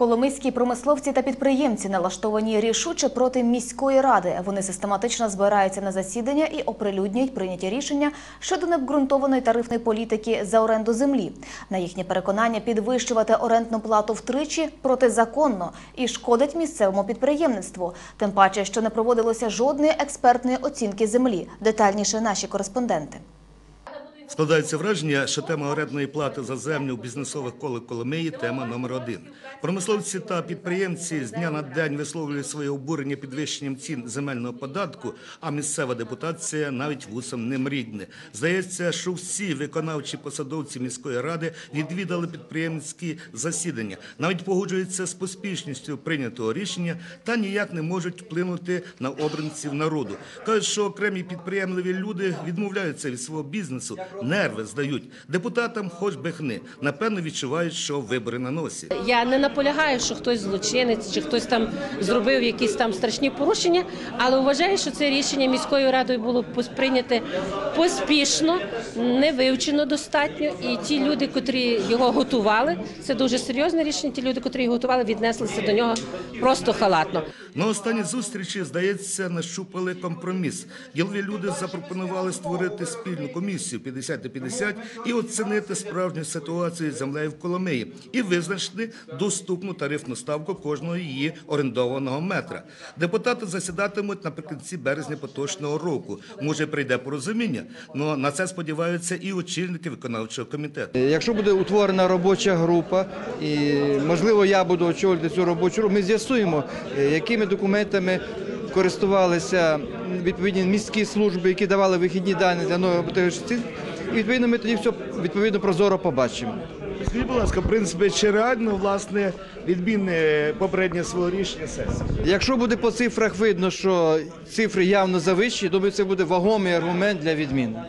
Коломийські промисловці та підприємці налаштовані рішуче проти міської ради. Вони систематично збираються на засідання і оприлюднюють прийняті рішення щодо необґрунтованої тарифної політики за оренду землі. На їхнє переконання підвищувати орендну плату втричі протизаконно і шкодить місцевому підприємництву. Тим паче, що не проводилося жодної експертної оцінки землі. Детальніше наші кореспонденти. Складається враження, що тема орендної плати за землю в бізнесових колах Коломиї – тема номер один. Промисловці та підприємці з дня на день висловлюють своє обурення підвищенням цін земельного податку, а місцева депутація навіть вусом не мрідне. Здається, що всі виконавчі посадовці міської ради відвідали підприємські засідання, навіть погоджуються з поспішністю прийнятого рішення та ніяк не можуть вплинути на обранців народу. Кажуть, що окремі підприємливі люди відмовляються від свого бізнесу, нерви здають. Депутатам хоч би хни. Напевно, відчувають, що вибори на носі. Я не наполягаю, що хтось злочинець чи хтось там зробив якісь там страшні порушення, але вважаю, що це рішення міською радою було прийняте поспішно, не вивчено достатньо. І ті люди, котрі його готували, це дуже серйозне рішення. Ті люди, котрі його готували, віднеслися до нього просто халатно. На останній зустрічі, здається, нащупали компроміс. Ділові люди запропонували створити спільну комісію 50 на 50 і оцінити справжню ситуацію землею в Коломиї і визначити доступну тарифну ставку кожного її орендованого метра. Депутати засідатимуть наприкінці березня поточного року. Може, прийде порозуміння, але на це сподіваються і очільники виконавчого комітету. Якщо буде утворена робоча група, і можливо я буду очолювати цю робочу групу, ми з'ясуємо, е, якими документами користувалися відповідні міські служби, які давали вихідні дані для роботаючих цін. І відповідно ми тоді все відповідно прозоро побачимо. Скажіть, будь ласка, в принципі, чи реально власне відмінне попереднє свого рішення сесії? Якщо буде по цифрах видно, що цифри явно завищені, думаю, це буде вагомий аргумент для відміни.